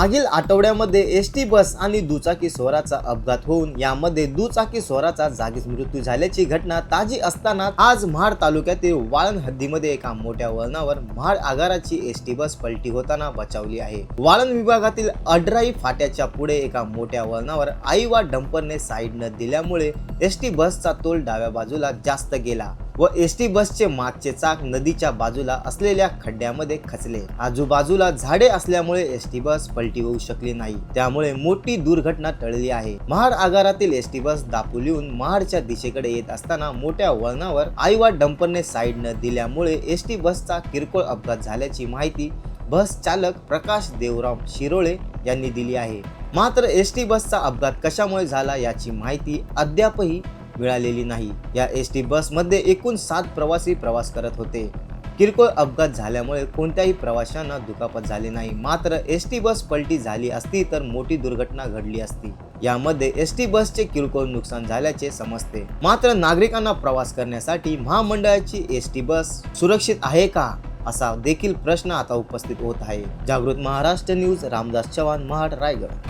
मागील आठवड्यामध्ये S T बस आणि दुचाकी स्वराचा अपघात होऊन यामध्ये दुचाकी स्वराचा जागीच मृत्यू झाल्याची घटना ताजी असताना आज महाड तालुक्यातील वाळण हद्दीमध्ये एका मोठ्या वळणावर महाड आगाराची एस टी बस पलटी होताना बचावली आहे. वाळण विभागातील अडराई फाट्याच्या पुढे एका मोठ्या वळणावर आई वा डंपरने साईड न दिल्यामुळे एस टी बसचा तोल डाव्या बाजूला जास्त गेला. व एस टी बसचे मागचे चाक नदीच्या बाजूला असलेल्या खड्ड्यामध्ये खचले. आजूबाजूला झाडे असल्यामुळे एस टी बस पलटी होऊ शकली नाही. त्यामुळे मोठी दुर्घटना टळली आहे. महाड आगारातील एस टी बस दापोलीहून महाडच्या दिशेकडे येत असताना मोठ्या वळणावर आईवा डंपरने साईड न दिल्यामुळे एस टी बसचा किरकोळ अपघात झाल्याची माहिती बस चालक प्रकाश देवराम शिरोळे यांनी दिली आहे. मात्र एस टी बसचा अपघात कशामुळे झाला याची माहिती अद्यापही मिळालेली नाही. या एस टी बसमध्ये एकूण सात प्रवासी प्रवास करत होते. किरकोळ अपघात झाल्यामुळे कोणत्याही प्रवाशांना दुखापत झाली नाही. मात्र एस टी बस पलटी झाली असती तर मोठी दुर्घटना घडली असती. यामध्ये एस टी बसचे किरकोळ नुकसान झाल्याचे समजते. मात्र नागरिकांना प्रवास करण्यासाठी महामंडळाची एस टी बस सुरक्षित आहे का? असा देखील प्रश्न आता उपस्थित होत आहे. जागृत महाराष्ट्र न्यूज रामदास चव्हाण महाड रायगड.